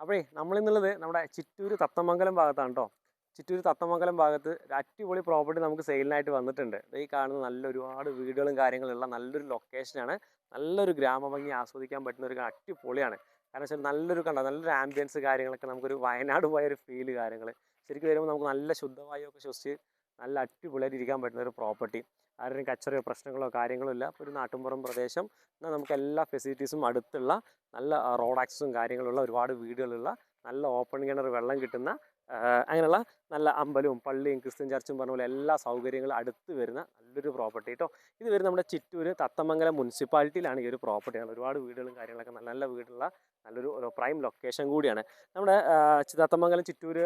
അപ്പോഴേ നമ്മളിന്നുള്ളത് നമ്മുടെ ചിറ്റൂർ തത്തമംഗലം ഭാഗത്താണ് കേട്ടോ ചിറ്റൂർ തത്തമംഗലം ഭാഗത്ത് അടിപൊളി പ്രോപ്പർട്ടി നമുക്ക് സെയിലിനായിട്ട് വന്നിട്ടുണ്ട്. ഈ കാണുന്ന നല്ല ഒരുപാട് വീടുകളും കാര്യങ്ങളുള്ള നല്ലൊരു ലൊക്കേഷനാണ് നല്ലൊരു ഗ്രാമഭംഗി ആസ്വദിക്കാൻ പറ്റുന്ന ഒരു അടിപൊളിയാണ്. കാരണം വെച്ചാൽ നല്ലൊരു കണ്ട നല്ലൊരു ആംബിയൻസ് കാര്യങ്ങളൊക്കെ നമുക്കൊരു വയനാട് പോയ ഒരു ഫീൽ കാര്യങ്ങൾ ശരിക്കും വരുമ്പോൾ നമുക്ക് നല്ല ശുദ്ധവായുവൊക്കെ ശ്വസിച്ച് നല്ല അടിപൊളിയായിട്ട് ഇരിക്കാൻ പറ്റുന്ന ഒരു പ്രോപ്പർട്ടി ആരുടെയും കച്ചറയോ പ്രശ്നങ്ങളോ കാര്യങ്ങളോ ഇല്ല. ഒരു നാട്ടുമ്പുറം പ്രദേശം. എന്നാൽ നമുക്ക് എല്ലാ ഫെസിലിറ്റീസും അടുത്തുള്ള നല്ല റോഡ് ആക്സസും കാര്യങ്ങളുള്ള ഒരുപാട് വീടുകളുള്ള നല്ല ഓപ്പൺ കിണർ വെള്ളം കിട്ടുന്ന അങ്ങനെയുള്ള നല്ല അമ്പലവും പള്ളിയും ക്രിസ്ത്യൻ ചർച്ചും പറഞ്ഞ പോലെ എല്ലാ സൗകര്യങ്ങളും അടുത്ത് വരുന്ന നല്ലൊരു പ്രോപ്പർട്ടി കേട്ടോ ഇത് വരുന്ന നമ്മുടെ ചിറ്റൂർ തത്തമംഗലം മുനിസിപ്പാലിറ്റിയിലാണ് ഈ ഒരു പ്രോപ്പർട്ടി ഒരുപാട് വീടുകളും കാര്യങ്ങളൊക്കെ നല്ല നല്ല വീടുള്ള നല്ലൊരു പ്രൈം ലൊക്കേഷൻ കൂടിയാണ്. നമ്മുടെ തത്തമംഗലം ചിറ്റൂർ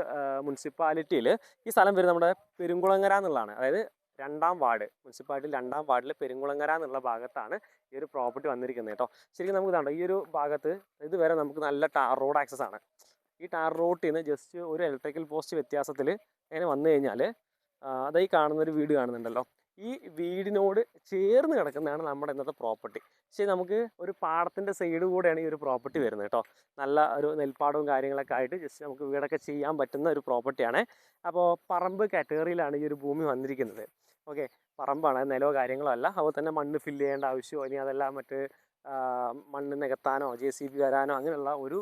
മുനിസിപ്പാലിറ്റിയിൽ ഈ സ്ഥലം വരുന്നത് നമ്മുടെ പെരുങ്കുളങ്ങര എന്നുള്ളതാണ്. അതായത് രണ്ടാം വാർഡ് മുനിസിപ്പാലിറ്റി രണ്ടാം വാർഡിൽ പെരുങ്കുളങ്ങര എന്നുള്ള ഭാഗത്താണ് ഈ ഒരു പ്രോപ്പർട്ടി വന്നിരിക്കുന്നത് കേട്ടോ ശരിക്കും നമുക്ക് ഇതാണ്ടോ ഈ ഒരു ഭാഗത്ത് ഇതുവരെ നമുക്ക് നല്ല ടാർ റോഡ് ആക്സസ് ആണ്. ഈ ടാർ റോട്ടിൽ നിന്ന് ജസ്റ്റ് ഒരു ഇലക്ട്രിക്കൽ പോസ്റ്റ് വ്യത്യാസത്തിൽ അങ്ങനെ വന്നു കഴിഞ്ഞാൽ അതായി കാണുന്നൊരു വീട് കാണുന്നുണ്ടല്ലോ. ഈ വീടിനോട് ചേർന്ന് കിടക്കുന്നതാണ് നമ്മുടെ ഇന്നത്തെ പ്രോപ്പർട്ടി പക്ഷേ നമുക്ക് ഒരു പാടത്തിന്റെ സൈഡ് കൂടെയാണ് ഈ ഒരു പ്രോപ്പർട്ടി വരുന്നത് കേട്ടോ. നല്ല ഒരു നെൽപ്പാടവും കാര്യങ്ങളൊക്കെ ആയിട്ട് ജസ്റ്റ് നമുക്ക് വീടൊക്കെ ചെയ്യാൻ പറ്റുന്ന ഒരു പ്രോപ്പർട്ടിയാണ് അപ്പോൾ പറമ്പ് കാറ്റഗറിയിലാണ് ഈ ഒരു ഭൂമി വന്നിരിക്കുന്നത്. ഓക്കെ പറമ്പാണ് നിലവോ കാര്യങ്ങളോ അല്ല. അതുപോലെ തന്നെ മണ്ണ് ഫില്ല് ചെയ്യേണ്ട ആവശ്യമോ ഇനി അതെല്ലാം മറ്റ് മണ്ണ് നികത്താനോ ജെ സി ബി വരാനോ അങ്ങനെയുള്ള ഒരു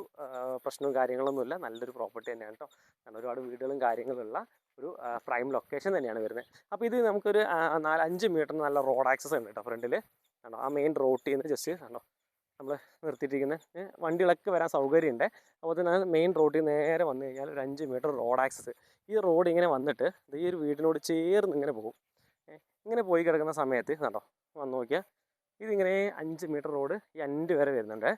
പ്രശ്നവും കാര്യങ്ങളൊന്നുമില്ല. നല്ലൊരു പ്രോപ്പർട്ടി തന്നെയാണ് കേട്ടോ. കാരണം ഒരുപാട് വീടുകളും കാര്യങ്ങളുള്ള ഒരു പ്രൈം ലൊക്കേഷൻ തന്നെയാണ് വരുന്നത്. അപ്പോൾ ഇത് നമുക്കൊരു നാല് അഞ്ച് മീറ്ററിന് നല്ല റോഡ് ആക്സസ് ഉണ്ട് കേട്ടോ ഫ്രണ്ടിൽ കണ്ടോ? ആ മെയിൻ റോട്ടിൽ നിന്ന് ജസ്റ്റ് കണ്ടോ? നമ്മൾ നിർത്തിയിട്ടിരിക്കുന്ന. വണ്ടികളൊക്കെ വരാൻ സൗകര്യമുണ്ട്. അപ്പോൾ തന്നെ മെയിൻ റോഡിൽ നേരെ വന്നു കഴിഞ്ഞാൽ ഒരു അഞ്ച് മീറ്റർ റോഡ് ആക്സസ് ഈ റോഡ് ഇങ്ങനെ വന്നിട്ട് ഈ ഒരു വീടിനോട് ചേർന്ന് ഇങ്ങനെ പോകും. ഇങ്ങനെ പോയി കിടക്കുന്ന സമയത്ത് കണ്ടോ? വന്ന് നോക്കിയാൽ ഇതിങ്ങനെ അഞ്ച് മീറ്റർ റോഡ് ഈ അൻഡ് വരെ വരുന്നുണ്ട്.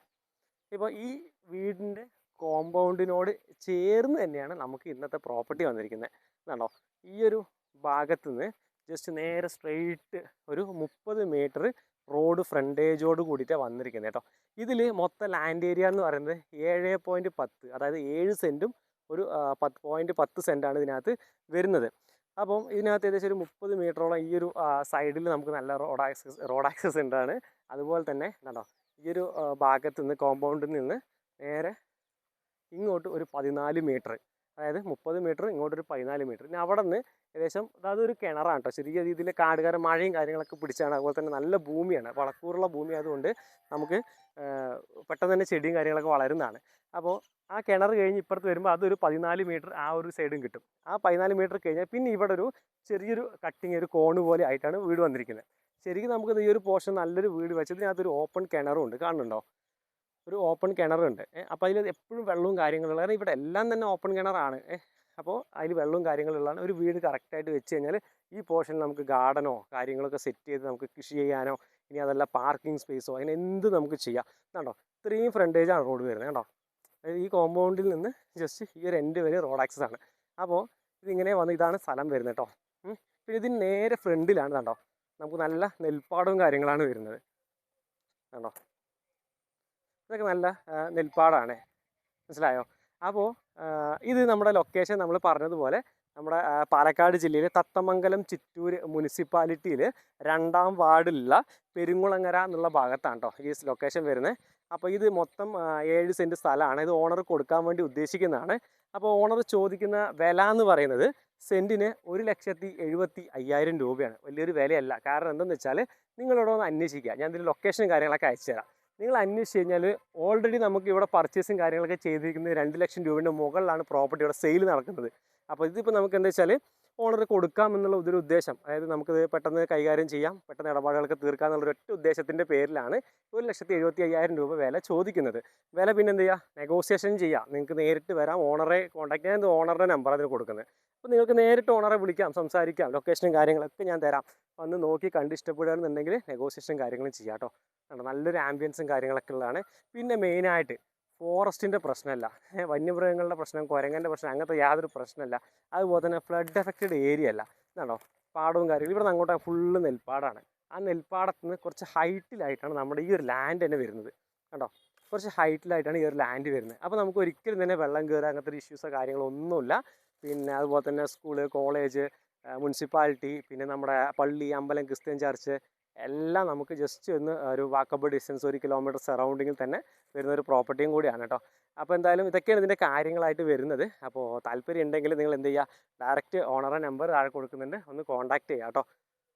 ഇപ്പോൾ ഈ വീടിന്റെ കോമ്പൗണ്ടിനോട് ചേർന്ന് തന്നെയാണ് നമുക്ക് ഇന്നത്തെ പ്രോപ്പർട്ടി വന്നിരിക്കുന്നത് കണ്ടോ? ഈ ഒരു ഭാഗത്ത് നിന്ന് ജസ്റ്റ് നേരെ സ്ട്രെയിറ്റ് ഒരു മുപ്പത് മീറ്റർ റോഡ് ഫ്രണ്ടേജോട് കൂടിയിട്ടാണ് വന്നിരിക്കുന്നത് കേട്ടോ. ഇതിൽ മൊത്തം ലാൻഡ് ഏരിയ എന്ന് പറയുന്നത് ഏഴ് പോയിന്റ് പത്ത് അതായത് ഏഴ് സെന്റും ഒരു പത്ത് പോയിന്റ് പത്ത് സെന്റാണ് ഇതിനകത്ത് വരുന്നത്. അപ്പം ഇതിനകത്ത് ഏകദേശം ഒരു മുപ്പത് മീറ്ററോളം ഈ ഒരു സൈഡിൽ നമുക്ക് നല്ല റോഡ് ആക്സസ് റോഡ് ആക്സസ് ഉണ്ടാണ് അതുപോലെ തന്നെ കണ്ടോ? ഈ ഒരു ഭാഗത്ത് നിന്ന് കോമ്പൗണ്ടിൽ നിന്ന് നേരെ ഇങ്ങോട്ട് ഒരു പതിനാല് മീറ്റർ. അതായത് മുപ്പത് മീറ്റർ ഇങ്ങോട്ട് ഒരു പതിനാല് മീറ്റർ. പിന്നെ അവിടെ നിന്ന് ഏകദേശം അതായത് ഒരു കിണറാണ് കേട്ടോ ചെറിയ രീതിയിൽ കാടുകാരൻ മഴയും കാര്യങ്ങളൊക്കെ പിടിച്ചാണ്. അതുപോലെ തന്നെ നല്ല ഭൂമിയാണ്. വളക്കൂറുള്ള ഭൂമി ആയതുകൊണ്ട് നമുക്ക് പെട്ടെന്ന് തന്നെ ചെടിയും കാര്യങ്ങളൊക്കെ വളരുന്നതാണ്. അപ്പോൾ ആ കിണർ കഴിഞ്ഞ് ഇപ്പുറത്ത് വരുമ്പോൾ അതൊരു പതിനാല് മീറ്റർ ആ ഒരു സൈഡും കിട്ടും. ആ പതിനാല് മീറ്റർ കഴിഞ്ഞാൽ പിന്നെ ഇവിടെ ഒരു ചെറിയൊരു കട്ടിങ് ഒരു കോണ് പോലെ ആയിട്ടാണ് വീട് വന്നിരിക്കുന്നത്. ശരിക്കും നമുക്ക് ഈ ഒരു പോർഷൻ നല്ലൊരു വീട് വെച്ചതിനകത്തൊരു ഓപ്പൺ കിണറും ഉണ്ട്. കാണുന്നുണ്ടോ? ഒരു ഓപ്പൺ കിണറുണ്ട്. അപ്പോൾ അതിൽ എപ്പോഴും വെള്ളവും കാര്യങ്ങളുള്ള കാരണം ഇവിടെ എല്ലാം തന്നെ ഓപ്പൺ കിണറാണ്. അപ്പോൾ അതിൽ വെള്ളവും കാര്യങ്ങളുള്ളതാണ്. ഒരു വീട് കറക്റ്റായിട്ട് വെച്ച് കഴിഞ്ഞാൽ ഈ പോർഷനിൽ നമുക്ക് ഗാർഡനോ കാര്യങ്ങളൊക്കെ സെറ്റ് ചെയ്ത് നമുക്ക് കൃഷി ചെയ്യാനോ ഇനി അതല്ല പാർക്കിംഗ് സ്പേസോ അങ്ങനെ എന്ത് നമുക്ക് ചെയ്യാം. കണ്ടോ? ഇത്രയും ഫ്രണ്ടേജാണ് റോഡ് വരുന്നത് കണ്ടോ? അതായത് ഈ കോമ്പൗണ്ടിൽ നിന്ന് ജസ്റ്റ് ഈ ഒരു എൻഡ് വരെ റോഡ് ആക്സസ് ആണ്. അപ്പോൾ ഇതിങ്ങനെ വന്ന് ഇതാണ് സ്ഥലം വരുന്നത് കേട്ടോ പിന്നെ ഇതിന് നേരെ ഫ്രണ്ടിലാണ് കണ്ടോ? നമുക്ക് നല്ല നെൽപ്പാടവും കാര്യങ്ങളാണ് വരുന്നത്. കണ്ടോ? ഇതൊക്കെ നല്ല നെൽപ്പാടാണ്. മനസ്സിലായോ? അപ്പോൾ ഇത് നമ്മുടെ ലൊക്കേഷൻ നമ്മൾ പറഞ്ഞതുപോലെ നമ്മുടെ പാലക്കാട് ജില്ലയിലെ തത്തമംഗലം ചിറ്റൂർ മുനിസിപ്പാലിറ്റിയിൽ രണ്ടാം വാർഡിലുള്ള പെരുങ്കുളങ്ങര എന്നുള്ള ഭാഗത്താണ് കേട്ടോ ഈ ലൊക്കേഷൻ വരുന്നത്. അപ്പോൾ ഇത് മൊത്തം ഏഴ് സെന്റ് സ്ഥലമാണ്. ഇത് ഓണർ കൊടുക്കാൻ വേണ്ടി ഉദ്ദേശിക്കുന്നതാണ്. അപ്പോൾ ഓണർ ചോദിക്കുന്ന വില എന്ന് പറയുന്നത് സെന്റിന് ഒരു ലക്ഷത്തി എഴുപത്തി അയ്യായിരം രൂപയാണ്. വലിയൊരു വിലയല്ല. കാരണം എന്തെന്ന് വെച്ചാൽ നിങ്ങളോടൊന്ന് അന്വേഷിക്കുക. ഞാൻ ഇതിന്റെ ലൊക്കേഷനും കാര്യങ്ങളൊക്കെ അയച്ചു തരാം നിങ്ങൾ അന്വേഷിച്ച് കഴിഞ്ഞാൽ ഓൾറെഡി നമുക്ക് ഇവിടെ പർച്ചേസും കാര്യങ്ങളൊക്കെ ചെയ്തിരിക്കുന്നത് രണ്ട് ലക്ഷം രൂപയുടെ മുകളിലാണ് പ്രോപ്പർട്ടി ഇവിടെ സെയിൽ നടക്കുന്നത്. അപ്പോൾ ഇതിപ്പോൾ നമുക്ക് എന്താ വെച്ചാൽ ഓണർ കൊടുക്കാം എന്നുള്ള ഒരു ഉദ്ദേശം. അതായത് നമുക്കിത് പെട്ടെന്ന് കൈകാര്യം ചെയ്യാം പെട്ടെന്ന് ഇടപാടുകൾക്ക് തീർക്കാം എന്നുള്ള ഒറ്റ ഉദ്ദേശത്തിന്റെ പേരിലാണ് ഒരു ലക്ഷത്തി എഴുപത്തി അയ്യായിരം രൂപ വില ചോദിക്കുന്നത്. വില പിന്നെ എന്ത് ചെയ്യുക നെഗോസിയേഷൻ ചെയ്യാം. നിങ്ങൾക്ക് നേരിട്ട് വരാം ഓണറെ കോൺടാക്ട് ചെയ്യാൻ ഓണറുടെ നമ്പർ അതിന് കൊടുക്കുന്നത്. അപ്പോൾ നിങ്ങൾക്ക് നേരിട്ട് ഓണറെ വിളിക്കാം സംസാരിക്കാം ലൊക്കേഷനും കാര്യങ്ങളൊക്കെ ഞാൻ തരാം. വന്ന് നോക്കി കണ്ട് ഇഷ്ടപ്പെടുകയാണെന്നുണ്ടെങ്കിൽ നെഗോസിയേഷൻ കാര്യങ്ങളും ചെയ്യാം കേട്ടോ. നല്ലൊരു ആംബിയൻസും കാര്യങ്ങളൊക്കെ ഉള്ളതാണ്. പിന്നെ മെയിനായിട്ട് ഫോറസ്റ്റിന്റെ പ്രശ്നമല്ല. വന്യമൃഗങ്ങളുടെ പ്രശ്നം കുരങ്ങന്റെ പ്രശ്നം അങ്ങനത്തെ യാതൊരു പ്രശ്നമല്ല. അതുപോലെ തന്നെ ഫ്ലഡ് എഫക്റ്റഡ് ഏരിയ അല്ല. എന്നാണോ പാടവും കാര്യങ്ങളും. ഇവിടെ നിന്ന് അങ്ങോട്ട് ഫുള്ള് നെൽപ്പാടാണ്. ആ നെൽപ്പാടത്ത് നിന്ന് കുറച്ച് ഹൈറ്റിലായിട്ടാണ് നമ്മുടെ ഈ ഒരു ലാൻഡ് തന്നെ വരുന്നത്. കണ്ടോ? കുറച്ച് ഹൈറ്റിലായിട്ടാണ് ഈ ഒരു ലാൻഡ് വരുന്നത്. അപ്പോൾ നമുക്ക് ഒരിക്കലും തന്നെ വെള്ളം കയറുക അങ്ങനത്തെ ഒരു ഇഷ്യൂസോ കാര്യങ്ങളൊന്നുമില്ല പിന്നെ അതുപോലെ തന്നെ സ്കൂൾ കോളേജ് മുനിസിപ്പാലിറ്റി പിന്നെ നമ്മുടെ പള്ളി അമ്പലം ക്രിസ്ത്യൻ ചർച്ച് എല്ലാം നമുക്ക് ജസ്റ്റ് ഒന്ന് ഒരു വാക്കബിൾ ഡിസ്റ്റൻസ് ഒരു കിലോമീറ്റർ സറൗണ്ടിങ്ങിൽ തന്നെ വരുന്ന ഒരു പ്രോപ്പർട്ടിയും കൂടിയാണ് കേട്ടോ അപ്പോൾ എന്തായാലും ഇതൊക്കെയാണ് ഇതിന്റെ കാര്യങ്ങളായിട്ട് വരുന്നത്. അപ്പോൾ താല്പര്യം ഉണ്ടെങ്കിൽ നിങ്ങൾ എന്ത് ചെയ്യുക ഡയറക്റ്റ് ഓണറെ നമ്പർ താഴെ കൊടുക്കുന്നുണ്ട്. ഒന്ന് കോൺടാക്ട് ചെയ്യുക കേട്ടോ